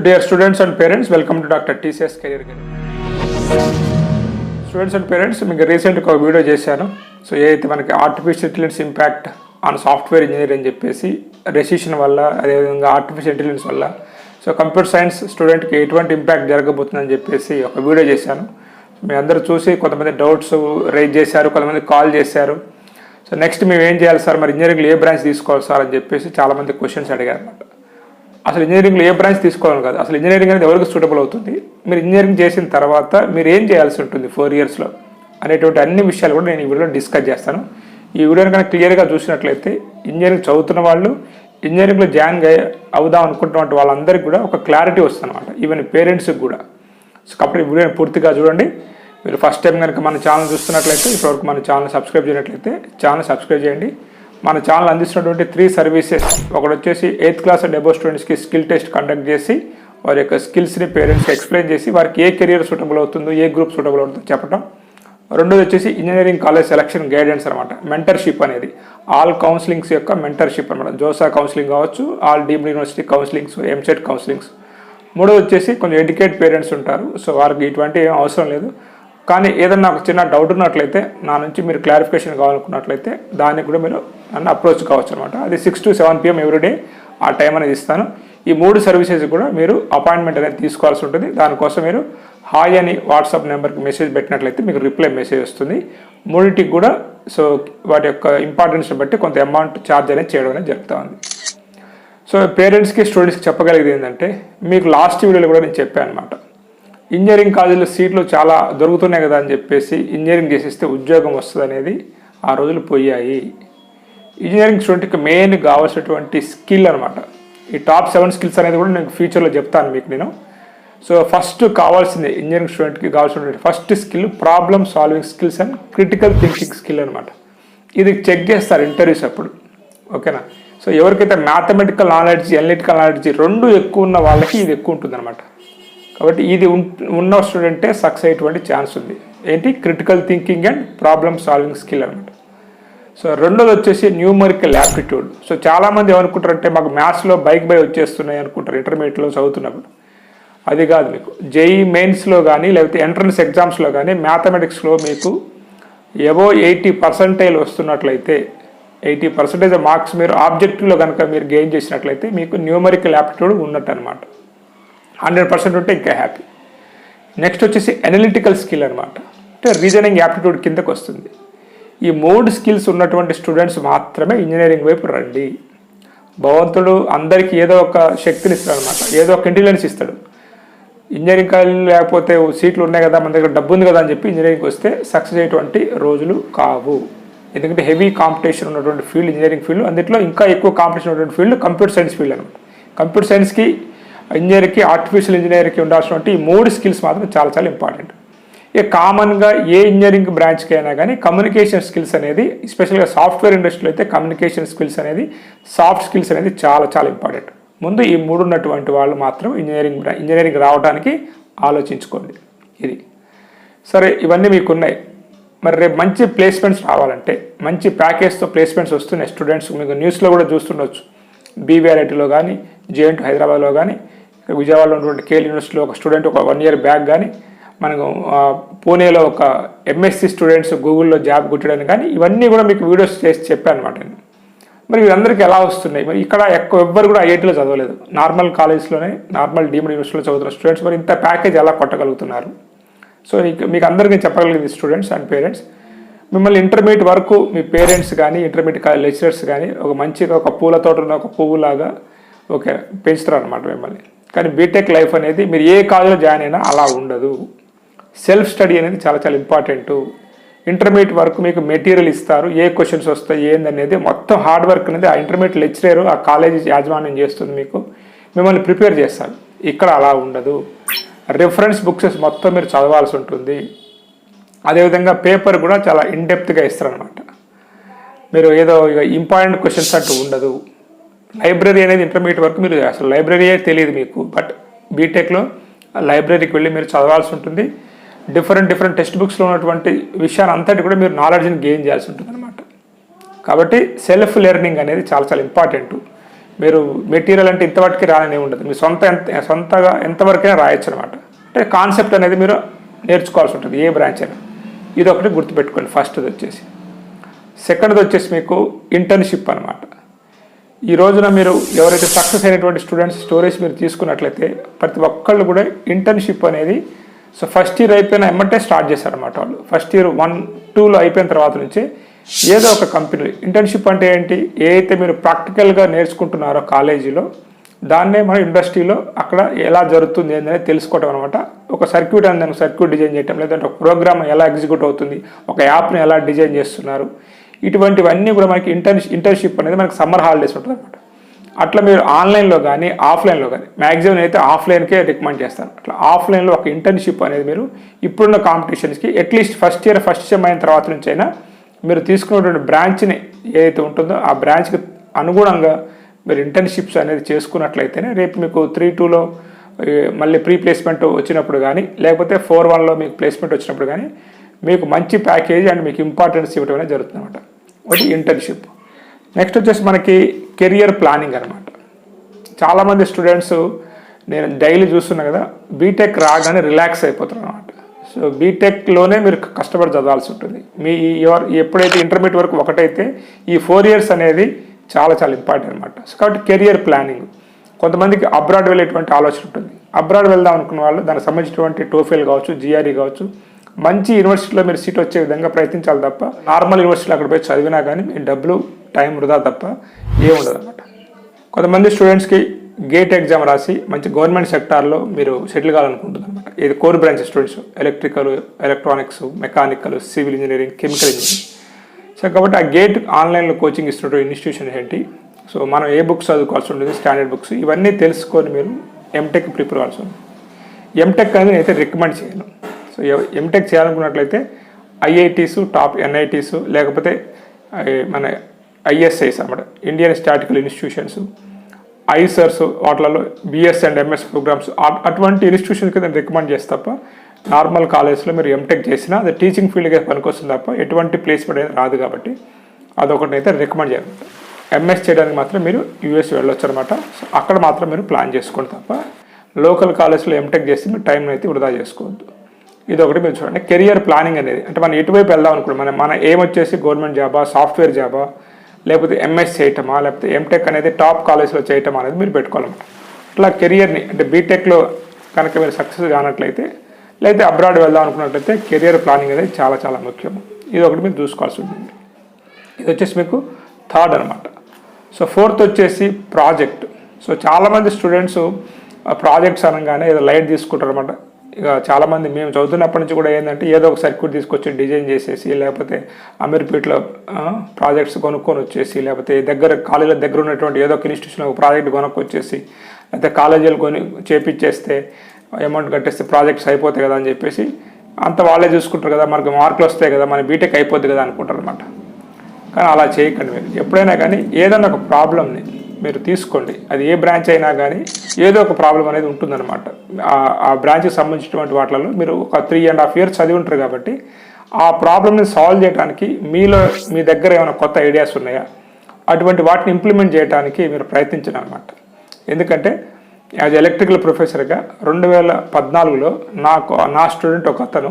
Dear students and parents welcome to doctor TCS career Career students and parents మీకు రీసెంట్గా ఒక video చేశాను. So ఏదైతే మనకి artificial intelligence impact on software engineer అని చెప్పేసి రెసిషన్ వల్ల అదేవిధంగా ఆర్టిఫిషియల్ ఇంటెలిజెన్స్ వల్ల సో కంప్యూటర్ సైన్స్ స్టూడెంట్కి ఎటువంటి ఇంపాక్ట్ జరగబోతుందని చెప్పేసి ఒక వీడియో చేశాను. మీ అందరూ చూసి కొంతమంది డౌట్స్ రేజ్ చేశారు కొంతమంది కాల్ చేశారు. సో నెక్స్ట్ మేము ఏం చేయాలి సార్? మరి ఇంజనీరింగ్లో ఏ బ్రాంచ్ తీసుకోవాలి సార్? అని చెప్పేసి చాలామంది క్వశ్చన్స్ అడిగారు. అనమాట అసలు ఇంజనీరింగ్లో ఏ బ్రాంచ్ తీసుకోవాలి కాదు. అసలు ఇంజనీరింగ్ అనేది ఎవరికి సూటబుల్ అవుతుంది? మీరు ఇంజనీరింగ్ చేసిన తర్వాత మీరు ఏం చేయాల్సి ఉంటుంది ఫోర్ ఇయర్స్లో అనేటువంటి అన్ని విషయాలు కూడా నేను ఈ వీడియోలో డిస్కస్ చేస్తాను. ఈ వీడియోని కనుక క్లియర్గా చూసినట్లయితే ఇంజనీరింగ్ చదువుతున్న వాళ్ళు ఇంజనీరింగ్లో జాయిన్ అవుదాం అనుకుంటున్నటువంటి వాళ్ళందరికీ కూడా ఒక క్లారిటీ వస్తుంది అనమాట ఈవెన్ పేరెంట్స్కి కూడా. సో కాబట్టి ఈ వీడియోని పూర్తిగా చూడండి. మీరు ఫస్ట్ టైం కనుక మన ఛానల్ చూస్తున్నట్లయితే ఇప్పటివరకు మన ఛానల్ సబ్స్క్రైబ్ చేయనట్లయితే ఛానల్ సబ్స్క్రైబ్ చేయండి. మన ఛానల్ అందిస్తున్నటువంటి త్రీ సర్వీసెస్ ఒకటి వచ్చేసి ఎయిత్ క్లాస్ అండ్ స్టూడెంట్స్కి స్కిల్ టెస్ట్ కండక్ట్ చేసి వారి యొక్క స్కిల్స్ని పేరెంట్స్కి ఎక్స్ప్లెయిన్ చేసి వారికి ఏ కెరియర్ సూటబుల్ అవుతుందో ఏ గ్రూప్ సూటబుల్ అవుతుందో చెప్పడం రెండోది వచ్చేసి ఇంజనీరింగ్ కాలేజ్ సెలక్షన్ గైడెన్స్ అనమాట మెంటర్షిప్ అనేది. ఆల్ కౌన్సిలింగ్స్ యొక్క మెంటర్షిప్ అనమాట జోసా కౌన్సిలింగ్ కావచ్చు all deemed university counsellings EAMCET counsellings మూడోది వచ్చేసి కొంచెం ఎడ్యుకేట్ పేరెంట్స్ ఉంటారు. సో వారికి ఇటువంటి ఏం అవసరం లేదు. కానీ ఏదన్నా ఒక చిన్న డౌట్ ఉన్నట్లయితే నా నుంచి మీరు క్లారిఫికేషన్ కావాలనుకున్నట్లయితే దానికి కూడా మీరు నన్ను అప్రోచ్ కావచ్చు అనమాట అది six to seven PM everyday ఆ టైం అనేది ఇస్తాను. ఈ మూడు సర్వీసెస్ కూడా మీరు అపాయింట్మెంట్ అనేది తీసుకోవాల్సి ఉంటుంది. దానికోసం మీరు హాయ్ అని వాట్సాప్ నెంబర్కి మెసేజ్ పెట్టినట్లయితే మీకు రిప్లై మెసేజ్ వస్తుంది. మూడింటికి కూడా సో వాటి యొక్క ఇంపార్టెన్స్ని బట్టి కొంత అమౌంట్ ఛార్జ్ అనేది చేయడం అనేది జరుగుతూ ఉంది. సో పేరెంట్స్కి స్టూడెంట్స్కి చెప్పగలిగేది ఏంటంటే మీకు లాస్ట్ వీడియోలో కూడా నేను చెప్పాను అనమాట ఇంజనీరింగ్ కాలేజీలో సీట్లు చాలా దొరుకుతున్నాయి కదా అని చెప్పేసి ఇంజనీరింగ్ చేసేస్తే ఉద్యోగం వస్తుంది అనేది ఆ రోజులు పోయాయి. ఇంజనీరింగ్ స్టూడెంట్కి మెయిన్ కావాల్సినటువంటి స్కిల్ అనమాట ఈ టాప్ సెవెన్ స్కిల్స్ అనేది కూడా నేను ఫ్యూచర్లో చెప్తాను మీకు నేను. సో ఫస్ట్ కావాల్సింది ఇంజనీరింగ్ స్టూడెంట్కి కావాల్సినటువంటి first skill problem solving skills and critical thinking skill అనమాట ఇది చెక్ చేస్తారు ఇంటర్వ్యూస్ అప్పుడు. ఓకేనా? సో ఎవరికైతే మ్యాథమెటికల్ నాలెడ్జ్ ఎనలిటికల్ నాలెడ్జ్ రెండు ఎక్కువ ఉన్న వాళ్ళకి ఇది ఎక్కువ ఉంటుంది కాబట్టి ఇది ఉన్న స్టూడెంటే సక్సెస్ అయ్యేటువంటి ఛాన్స్ ఉంది. ఏంటి? Critical thinking and problem solving skill అనమాట సో రెండోది వచ్చేసి న్యూమరికల్ యాప్టిట్యూడ్ సో చాలామంది ఏమనుకుంటారంటే మాకు మ్యాథ్స్లో బైక్ బై వచ్చేస్తున్నాయి అనుకుంటారు ఇంటర్మీడియట్లో చదువుతున్నప్పుడు. అది కాదు మీకు. జేఈ మెయిన్స్లో కానీ లేకపోతే ఎంట్రన్స్ ఎగ్జామ్స్లో కానీ మ్యాథమెటిక్స్లో మీకు ఎవో ఎయిటీ పర్సంటైల్ వస్తున్నట్లయితే ఎయిటీ పర్సెంటేజ్ మార్క్స్ మీరు ఆబ్జెక్టివ్లో కనుక మీరు గెయిన్ చేసినట్లయితే మీకు న్యూమరికల్ యాప్టిట్యూడ్ ఉన్నట్టు అనమాట హండ్రెడ్ పర్సెంట్ ఉంటే ఇంకా హ్యాపీ. నెక్స్ట్ వచ్చేసి అనలిటికల్ స్కిల్ అనమాట అంటే రీజనింగ్ యాప్టిట్యూడ్ కిందకు వస్తుంది. ఈ మూడు స్కిల్స్ ఉన్నటువంటి స్టూడెంట్స్ మాత్రమే ఇంజనీరింగ్ వైపు రండి. భగవంతుడు అందరికీ ఏదో ఒక శక్తిని ఇస్తాడు అనమాట ఏదో ఒక ఇంటెలిజెన్స్ ఇస్తాడు. ఇంజనీరింగ్ కాలేజీలు లేకపోతే సీట్లు ఉన్నాయి కదా మన దగ్గర డబ్బు ఉంది కదా అని చెప్పి ఇంజనీరింగ్కి వస్తే సక్సెస్ అయ్యేటువంటి రోజులు కావు. ఎందుకంటే హెవీ కాంపిటీషన్ ఉన్నటువంటి ఫీల్డ్ ఇంజనీరింగ్ ఫీల్డ్ అందులో ఇంకా ఎక్కువ కాంపిటీషన్ ఉన్నటువంటి ఫీల్డ్ కంప్యూటర్ సైన్స్ ఫీల్డ్ అనమాట కంప్యూటర్ సైన్స్కి ఇంజనీర్కి ఆర్టిఫిషియల్ ఇంజనీర్కి ఉండాల్సినటువంటి ఈ మూడు స్కిల్స్ మాత్రం చాలా చాలా ఇంపార్టెంట్ ఇక కామన్గా ఏ ఇంజనీరింగ్ బ్రాంచ్కి అయినా కానీ కమ్యూనికేషన్ స్కిల్స్ అనేది ఎస్పెషల్గా సాఫ్ట్వేర్ ఇండస్ట్రీలో అయితే కమ్యూనికేషన్ స్కిల్స్ అనేది సాఫ్ట్ స్కిల్స్ అనేది చాలా చాలా ఇంపార్టెంట్ ముందు ఈ మూడు ఉన్నటువంటి వాళ్ళు మాత్రం ఇంజనీరింగ్ ఇంజనీరింగ్ రావడానికి ఆలోచించుకోండి. ఇది. సరే ఇవన్నీ మీకు ఉన్నాయి మరి రేపు మంచి ప్లేస్మెంట్స్ రావాలంటే మంచి ప్యాకేజ్తో ప్లేస్మెంట్స్ వస్తున్నాయి. స్టూడెంట్స్ మీకు న్యూస్లో కూడా చూస్తుండొచ్చు. బీవీఆర్ఐటీలో కానీ జేఎన్టీ హైదరాబాద్లో కానీ ఇక్కడ విజయవాడలో ఉన్నటువంటి కేఎల్ యూనివర్సిటీలో ఒక స్టూడెంట్ ఒక వన్ ఇయర్ బ్యాక్ కానీ మనకు పూణేలో ఒక ఎంఎస్సి స్టూడెంట్స్ గూగుల్లో జాబ్ కొట్టడానికి కానీ ఇవన్నీ కూడా మీకు వీడియోస్ చేసి చెప్పాను అనమాట నేను. మరి వీళ్ళందరికీ ఎలా వస్తున్నాయి? మరి ఇక్కడ ఎక్కువ ఎవ్వరు కూడా ఐఐటీలో చదవలేదు. నార్మల్ కాలేజ్లోనే నార్మల్ డీమ్డ్ యూనివర్సిటీలో చదువుతున్న స్టూడెంట్స్ మరి ఇంత ప్యాకేజ్ ఎలా కొట్టగలుగుతున్నారు? సో ఇక- మీకు అందరికీ చెప్పగలిగింది స్టూడెంట్స్ అండ్ పేరెంట్స్ మిమ్మల్ని ఇంటర్మీడియట్ వరకు మీ పేరెంట్స్ కానీ ఇంటర్మీడియట్ లెక్చరర్స్ కానీ ఒక మంచిగా ఒక పూల తోట ఉన్న ఒక పువ్వులాగా ఓకే పెంచుతారు అనమాట మిమ్మల్ని. కానీ బీటెక్ లైఫ్ అనేది మీరు ఏ కాలేజీలో జాయిన్ అయినా అలా ఉండదు. సెల్ఫ్ స్టడీ అనేది చాలా చాలా ఇంపార్టెంట్ ఇంటర్మీడియట్ వరకు మీకు మెటీరియల్ ఇస్తారు. ఏ క్వశ్చన్స్ వస్తాయి ఏందనేది మొత్తం హార్డ్ వర్క్ అనేది ఆ ఇంటర్మీడియట్ లెక్చరర్ ఆ కాలేజీ యాజమాన్యం చేస్తుంది మీకు. మిమ్మల్ని ప్రిపేర్ చేస్తారు. ఇక్కడ అలా ఉండదు. రిఫరెన్స్ బుక్స్ మొత్తం మీరు చదవాల్సి ఉంటుంది. అదేవిధంగా పేపర్ కూడా చాలా ఇన్డెప్త్గా ఇస్తారనమాట మీరు ఏదో ఇక ఇంపార్టెంట్ క్వశ్చన్స్ అంటూ ఉండదు. లైబ్రరీ అనేది ఇంటర్మీడియట్ వరకు మీరు అసలు లైబ్రరీయే తెలియదు మీకు. బట్ బీటెక్లో లైబ్రరీకి వెళ్ళి మీరు చదవాల్సి ఉంటుంది. డిఫరెంట్ డిఫరెంట్ టెక్స్ట్ బుక్స్లో ఉన్నటువంటి విషయాన్ని అంతటి కూడా మీరు నాలెడ్జ్ని గెయిన్ చేయాల్సి ఉంటుంది అనమాట కాబట్టి సెల్ఫ్ లెర్నింగ్ అనేది చాలా చాలా ఇంపార్టెంట్ మీరు మెటీరియల్ అంటే ఇంతవరకు రాని ఉండదు. మీ సొంత ఎంత సొంతగా ఎంతవరకైనా రాయొచ్చు అనమాట అంటే కాన్సెప్ట్ అనేది మీరు నేర్చుకోవాల్సి ఉంటుంది. ఏ బ్రాంచ్ అయినా. ఇది ఒకటి గుర్తుపెట్టుకోండి. ఫస్ట్ది వచ్చేసి. సెకండ్ది వచ్చేసి మీకు ఇంటర్న్షిప్ అనమాట ఈ రోజున మీరు ఎవరైతే సక్సెస్ అయినటువంటి స్టూడెంట్స్ స్టోరీస్ మీరు తీసుకున్నట్లయితే ప్రతి ఒక్కళ్ళు కూడా ఇంటర్న్షిప్ అనేది సో ఫస్ట్ ఇయర్ అయిపోయిన ఎమ్మటే స్టార్ట్ చేశారనమాట వాళ్ళు. ఫస్ట్ ఇయర్ వన్ టూలో అయిపోయిన తర్వాత నుంచి ఏదో ఒక కంపెనీ ఇంటర్న్షిప్ అంటే ఏంటి? ఏ అయితే మీరు ప్రాక్టికల్గా నేర్చుకుంటున్నారో కాలేజీలో దాన్నే మన ఇండస్ట్రీలో అక్కడ ఎలా జరుగుతుంది అనేది తెలుసుకోవటం అనమాట ఒక సర్క్యూట్ అని దానికి సర్క్యూట్ డిజైన్ చేయటం లేదంటే ఒక ప్రోగ్రామ్ ఎలా ఎగ్జిక్యూట్ అవుతుంది ఒక యాప్ని ఎలా డిజైన్ చేస్తున్నారు ఇటువంటివన్నీ కూడా మనకి ఇంటర్న్ ఇంటర్న్షిప్ అనేది మనకి సమ్మర్ హాలిడేస్ ఉంటుంది అనమాట అట్లా మీరు ఆన్లైన్లో కానీ ఆఫ్లైన్లో కానీ మ్యాక్సిమం అయితే ఆఫ్లైన్కే రికమెండ్ చేస్తాను. అట్లా ఆఫ్లైన్లో ఒక ఇంటర్న్షిప్ అనేది మీరు ఇప్పుడున్న కాంపిటీషన్స్కి at least first year first sem అయిన తర్వాత నుంచైనా మీరు తీసుకున్నటువంటి బ్రాంచ్ని ఏదైతే ఉంటుందో ఆ బ్రాంచ్కి అనుగుణంగా మీరు ఇంటర్న్షిప్స్ అనేది చేసుకున్నట్లయితేనే రేపు మీకు త్రీ టూలో మళ్ళీ ప్రీ ప్లేస్మెంట్ వచ్చినప్పుడు కానీ లేకపోతే ఫోర్ వన్లో మీకు ప్లేస్మెంట్ వచ్చినప్పుడు కానీ మీకు మంచి ప్యాకేజ్ అండ్ మీకు ఇంపార్టెన్స్ ఇవ్వడం అనేది జరుగుతుంది అనమాట ఒకటి ఇంటర్న్షిప్ నెక్స్ట్ వచ్చేసి మనకి కెరియర్ ప్లానింగ్ అనమాట చాలామంది స్టూడెంట్స్ నేను డైలీ చూస్తున్నా కదా బీటెక్ రాగానే రిలాక్స్ అయిపోతున్నారు అనమాట సో బీటెక్లోనే మీరు కష్టపడి చదవాల్సి ఉంటుంది. మీ ఎవరు ఎప్పుడైతే ఇంటర్మీడియట్ వరకు ఒకటైతే ఈ ఫోర్ ఇయర్స్ అనేది చాలా చాలా ఇంపార్టెంట్ అనమాట సో కాబట్టి కెరియర్ ప్లానింగ్. కొంతమందికి అబ్రాడ్ వెళ్ళేటువంటి ఆలోచన ఉంటుంది. అబ్రాడ్ వెళ్దాం అనుకున్న వాళ్ళు దానికి సంబంధించినటువంటి టోఫెల్ కావచ్చు జిఆర్ఈ కావచ్చు మంచి యూనివర్సిటీలో మీరు సీట్ వచ్చే విధంగా ప్రయత్నించాలి తప్ప నార్మల్ యూనివర్సిటీలో అక్కడ పోయి చదివినా కానీ మీ డబ్బులు టైం వృధా తప్ప ఏముండదు అనమాట కొంతమంది స్టూడెంట్స్కి గేట్ ఎగ్జామ్ రాసి మంచి గవర్నమెంట్ సెక్టార్లో మీరు సెటిల్ కావాలనుకుంటుంది అనమాట ఇది core branch students electrical electronics mechanical civil engineering chemical engineering. So కాబట్టి ఆ గేట్ ఆన్లైన్లో కోచింగ్ ఇస్తున్నటువంటి ఇన్స్టిట్యూషన్ ఏంటి? సో మనం ఏ బుక్స్ చదువుకోవాల్సి ఉంటుంది? స్టాండర్డ్ బుక్స్ ఇవన్నీ తెలుసుకొని మీరు ఎంటెక్ ప్రిపేర్ అవ్వాల్సి ఉంది ఎంటెక్ అనేది నేనైతే రికమెండ్ చేయను. సో ఎంటెక్ చేయాలనుకున్నట్లయితే ఐఐటీస్ టాప్ ఎన్ఐటీస్ లేకపోతే మన ఐఎస్ఐస్ అన్నమాట. ఇండియన్ స్టాటికల్ ఇన్స్టిట్యూషన్స్ ఐసర్స్ వాటిలలో బిఎస్ అండ్ ఎంఎస్ ప్రోగ్రామ్స్ అటువంటి ఇన్స్టిట్యూషన్కి నేను రికమెండ్ చేస్తే తప్ప నార్మల్ కాలేజ్లో మీరు ఎంటెక్ చేసినా అది టీచింగ్ ఫీల్డ్గా పనికొస్తుంది తప్ప ఎటువంటి ప్లేస్మెంట్ అనేది రాదు కాబట్టి అదొకటి అయితే రికమెండ్ చేయాలి. ఎంఎస్ చేయడానికి మాత్రం మీరు యూఎస్ వెళ్ళొచ్చు అనమాట సో అక్కడ మాత్రం మీరు ప్లాన్ చేసుకోండి తప్ప లోకల్ కాలేజ్లో ఎంటెక్ చేసి మీరు టైం అయితే వృధా చేసుకోవద్దు. ఇది ఒకటి మీరు చూడండి. కెరియర్ ప్లానింగ్ అనేది అంటే మనం ఎటువైపు వెళ్దాం అనుకుంటాం మన మన ఏం వచ్చేసి గవర్నమెంట్ జాబా సాఫ్ట్వేర్ జాబా లేకపోతే ఎంఎస్ చేయటమా లేకపోతే ఎంటెక్ అనేది టాప్ కాలేజ్లో చేయటమా అనేది మీరు పెట్టుకోవాలన్నమాట. అట్లా కెరియర్ని అంటే బీటెక్లో కనుక మీరు సక్సెస్ కానట్లయితే లేకపోతే అబ్రాడ్ వెళ్దాం అనుకున్నట్లయితే కెరియర్ ప్లానింగ్ అనేది చాలా చాలా ముఖ్యం. ఇది ఒకటి మీరు చూసుకోవాల్సి ఉంటుంది. ఇది వచ్చేసి మీకు థర్డ్ అనమాట సో ఫోర్త్ వచ్చేసి ప్రాజెక్ట్. సో చాలామంది స్టూడెంట్స్ ప్రాజెక్ట్స్ అనగానే ఏదో లైట్ తీసుకుంటారు అనమాట ఇక చాలామంది మేము చదువుతున్నప్పటి నుంచి కూడా ఏంటంటే ఏదో ఒక సర్క్యూట్ తీసుకొచ్చి డిజైన్ చేసేసి లేకపోతే అమీర్పేట్లో ప్రాజెక్ట్స్ కొనుక్కొని వచ్చేసి లేకపోతే దగ్గర కాలేజీల దగ్గర ఉన్నటువంటి ఏదో ఒక ఇన్స్టిట్యూషన్ ఒక ప్రాజెక్ట్ కొనుక్కొచ్చేసి లేకపోతే కాలేజీలు కొని చేపించేస్తే అమౌంట్ కట్టేస్తే ప్రాజెక్ట్స్ అయిపోతాయి కదా అని చెప్పేసి అంత వాళ్ళే చూసుకుంటారు కదా మనకు మార్కులు వస్తాయి కదా మన బీటెక్ అయిపోద్ది కదా అనుకుంటారు అనమాట కానీ అలా చేయకండి మీరు. ఎప్పుడైనా కానీ ఏదైనా ఒక ప్రాబ్లమ్ని మీరు తీసుకోండి. అది ఏ బ్రాంచ్ అయినా కానీ ఏదో ఒక ప్రాబ్లం అనేది ఉంటుందన్నమాట. ఆ- బ్రాంచ్కి సంబంధించినటువంటి వాటిలలో మీరు ఒక త్రీ అండ్ హాఫ్ ఇయర్స్ చదివి ఉంటారు కాబట్టి ఆ ప్రాబ్లమ్ని సాల్వ్ చేయడానికి మీలో మీ దగ్గర ఏమైనా కొత్త ఐడియాస్ ఉన్నాయా? అటువంటి వాటిని ఇంప్లిమెంట్ చేయడానికి మీరు ప్రయత్నించారు అనమాట ఎందుకంటే యాజ్ ఎలక్ట్రికల్ ప్రొఫెసర్గా రెండు వేల పద్నాలుగులో నాకు నా స్టూడెంట్ ఒక అతను.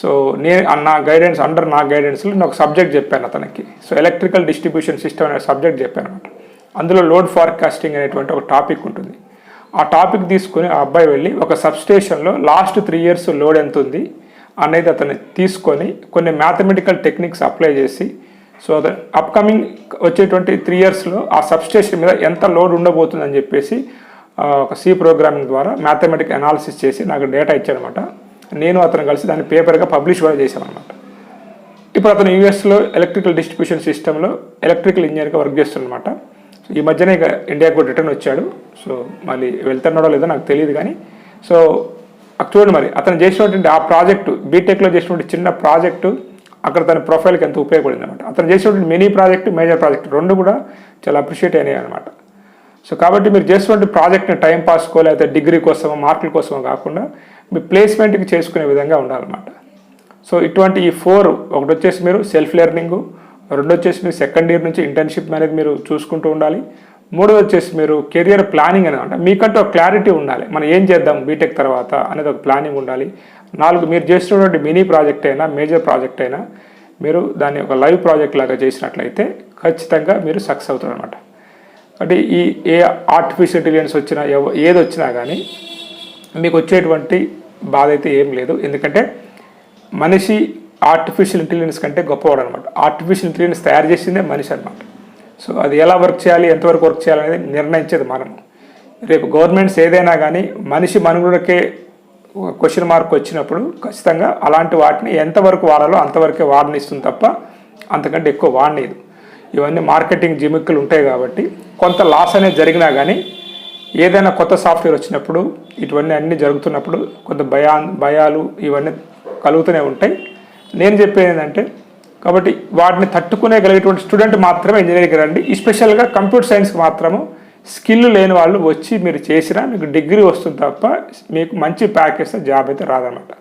సో నేను నా గైడెన్స్ అండర్ నా గైడెన్స్లో నేను ఒక సబ్జెక్ట్ చెప్పాను అతనికి. సో ఎలక్ట్రికల్ డిస్ట్రిబ్యూషన్ సిస్టమ్ అనే సబ్జెక్ట్ చెప్పాను అనమాట అందులో లోడ్ ఫార్కాస్టింగ్ అనేటువంటి ఒక టాపిక్ ఉంటుంది. ఆ టాపిక్ తీసుకుని ఆ అబ్బాయి వెళ్ళి ఒక సబ్స్టేషన్లో లాస్ట్ త్రీ ఇయర్స్ లోడ్ ఎంత ఉంది అనేది అతను తీసుకొని కొన్ని మ్యాథమెటికల్ టెక్నిక్స్ అప్లై చేసి సో అతను అప్కమింగ్ వచ్చేటువంటి త్రీ ఇయర్స్లో ఆ సబ్స్టేషన్ మీద ఎంత లోడ్ ఉండబోతుందని చెప్పేసి ఒక సి ప్రోగ్రామింగ్ ద్వారా మ్యాథమెటిక్ అనాలిసిస్ చేసి నాకు డేటా ఇచ్చాడనమాట నేను అతను కలిసి దాన్ని పేపర్గా పబ్లిష్ కూడా చేశామన్నమాట. ఇప్పుడు అతను యూఎస్లో ఎలక్ట్రికల్ డిస్ట్రిబ్యూషన్ సిస్టంలో ఎలక్ట్రికల్ ఇంజనీర్గా వర్క్ చేస్తున్నమాట సో ఈ మధ్యనే ఇక ఇండియాకు కూడా రిటర్న్ వచ్చాడు. సో మళ్ళీ వెళ్తున్నాడో లేదో నాకు తెలియదు కానీ సో అక్కడ చూడండి మరి అతను చేసినటువంటి ఆ ప్రాజెక్టు బీటెక్లో చేసినటువంటి చిన్న ప్రాజెక్టు అక్కడ తన ప్రొఫైల్కి ఎంత ఉపయోగపడింది అనమాట అతను చేసినటువంటి మినీ ప్రాజెక్టు మేజర్ ప్రాజెక్ట్ రెండు కూడా చాలా అప్రిషియేట్ అయినాయి అనమాట సో కాబట్టి మీరు చేసినటువంటి ప్రాజెక్ట్ని టైం పాస్కో లేకపోతే డిగ్రీ కోసమో మార్కుల కోసమో కాకుండా మీ ప్లేస్మెంట్కి చేసుకునే విధంగా ఉండాలన్నమాట. సో ఇటువంటి ఈ ఫోర్ ఒకటి వచ్చేసి మీరు సెల్ఫ్ లెర్నింగ్ రెండు వచ్చేసి మీరు సెకండ్ ఇయర్ నుంచి ఇంటర్న్షిప్ అనేది మీరు చూసుకుంటూ ఉండాలి. మూడోది వచ్చేసి మీరు కెరియర్ ప్లానింగ్ అనేది మీకంటూ ఒక క్లారిటీ ఉండాలి. మనం ఏం చేద్దాం బీటెక్ తర్వాత అనేది ఒక ప్లానింగ్ ఉండాలి. నాలుగు మీరు చేసినటువంటి మినీ ప్రాజెక్ట్ అయినా మేజర్ ప్రాజెక్ట్ అయినా మీరు దాన్ని ఒక లైవ్ ప్రాజెక్ట్ లాగా చేసినట్లయితే ఖచ్చితంగా మీరు సక్సెస్ అవుతారు అనమాట అంటే ఈ ఏ ఆర్టిఫిషియల్ ఇంటెలిజెన్స్ వచ్చినా ఏది వచ్చినా కానీ మీకు వచ్చేటువంటి బాధ అయితే ఏం లేదు. ఎందుకంటే మనిషి ఆర్టిఫిషియల్ ఇంటెలిజెన్స్ కంటే గొప్పవాడు అనమాట ఆర్టిఫిషియల్ ఇంటెలిజెన్స్ తయారు చేసిందే మనిషి అనమాట సో అది ఎలా వర్క్ చేయాలి ఎంతవరకు వర్క్ చేయాలి అనేది నిర్ణయించేది మనము. రేపు గవర్నమెంట్స్ ఏదైనా కానీ మనిషి మనుగడకే క్వశ్చన్ మార్క్ వచ్చినప్పుడు ఖచ్చితంగా అలాంటి వాటిని ఎంతవరకు వాడాలో అంతవరకే వాడనిస్తుంది తప్ప అంతకంటే ఎక్కువ వాడలేదు ఇవన్నీ మార్కెటింగ్ జిమిక్కులు ఉంటాయి కాబట్టి కొంత లాస్ అనేది జరిగినా కానీ ఏదైనా కొత్త సాఫ్ట్వేర్ వచ్చినప్పుడు ఇటువన్నీ అన్నీ జరుగుతున్నప్పుడు కొంత భయా భయాలు ఇవన్నీ కలుగుతూనే ఉంటాయి. నేను చెప్పేది ఏంటంటే కాబట్టి వాటిని తట్టుకునేగలిగేటువంటి స్టూడెంట్ మాత్రమే ఇంజనీరింగ్ రండి. స్పెషల్గా కంప్యూటర్ సైన్స్ మాత్రము స్కిల్ లేని వాళ్ళు వచ్చి మీరు చేసినా మీకు డిగ్రీ వస్తుంది తప్ప మీకు మంచి ప్యాకేజ్ జాబ్ అయితే రాదనమాట.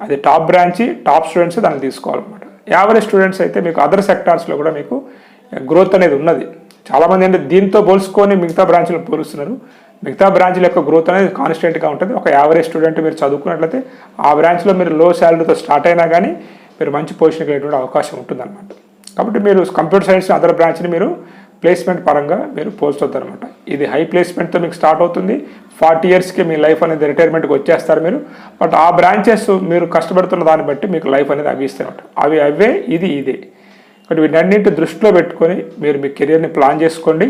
అది టాప్ బ్రాంచి టాప్ స్టూడెంట్స్ దాన్ని తీసుకోవాలన్నమాట. యావరేజ్ స్టూడెంట్స్ అయితే మీకు అదర్ సెక్టార్స్లో కూడా మీకు గ్రోత్ అనేది ఉన్నది. చాలామంది ఏంటంటే దీంతో పోల్చుకొని మిగతా బ్రాంచ్లు పోలుస్తున్నారు. మిగతా బ్రాంచ్ల యొక్క గ్రోత్ అనేది కాన్స్టెంట్గా ఉంటుంది. ఒక యావరేజ్ స్టూడెంట్ మీరు చదువుకున్నట్లయితే ఆ బ్రాంచ్లో మీరు లో శాలరీతో స్టార్ట్ అయినా కానీ మీరు మంచి పొజిషన్కి వెళ్ళేటువంటి అవకాశం ఉంటుందన్నమాట. కాబట్టి మీరు కంప్యూటర్ సైన్స్ అదర్ బ్రాంచ్ని మీరు ప్లేస్మెంట్ పరంగా మీరు పోల్చొద్దు అనమాట ఇది హై ప్లేస్మెంట్తో మీకు స్టార్ట్ అవుతుంది. ఫార్టీ ఇయర్స్కి మీ లైఫ్ అనేది రిటైర్మెంట్కి వచ్చేస్తారు మీరు. బట్ ఆ బ్రాంచెస్ మీరు కష్టపడుతున్న దాన్ని బట్టి మీకు లైఫ్ అనేది అవి ఇస్తాయి అనమాట అవి అవే ఇది ఇదే. కాబట్టి వీటన్నింటి దృష్టిలో పెట్టుకొని మీరు మీ కెరియర్ని ప్లాన్ చేసుకోండి.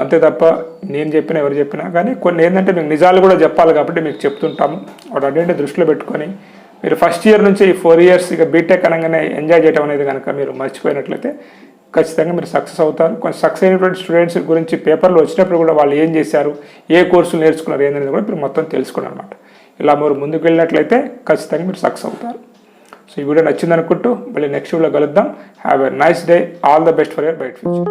అంతే తప్ప నేను చెప్పినా ఎవరు చెప్పినా కానీ కొన్ని ఏంటంటే మీకు నిజాలు కూడా చెప్పాలి కాబట్టి మీకు చెప్తుంటాము. వాటన్నింటి దృష్టిలో పెట్టుకొని మీరు ఫస్ట్ ఇయర్ నుంచి ఈ ఫోర్ ఇయర్స్ ఇక బీటెక్ అనగానే ఎంజాయ్ చేయడం అనేది కనుక మీరు మర్చిపోయినట్లయితే ఖచ్చితంగా మీరు సక్సెస్ అవుతారు. కొంచెం సక్సెస్ అయినటువంటి స్టూడెంట్స్ గురించి పేపర్లో వచ్చినప్పుడు కూడా వాళ్ళు ఏం చేశారు ఏ కోర్సులు నేర్చుకున్నారు ఏందనేది కూడా మీరు మొత్తం తెలుసుకున్నారు అనమాట ఇలా మీరు ముందుకు వెళ్ళినట్లయితే ఖచ్చితంగా మీరు సక్సెస్ అవుతారు. సో ఈ వీడియో నచ్చింది అనుకుంటూ మళ్ళీ నెక్స్ట్ వీడియోలో కలుద్దాం. Have a nice day all the best for your bright future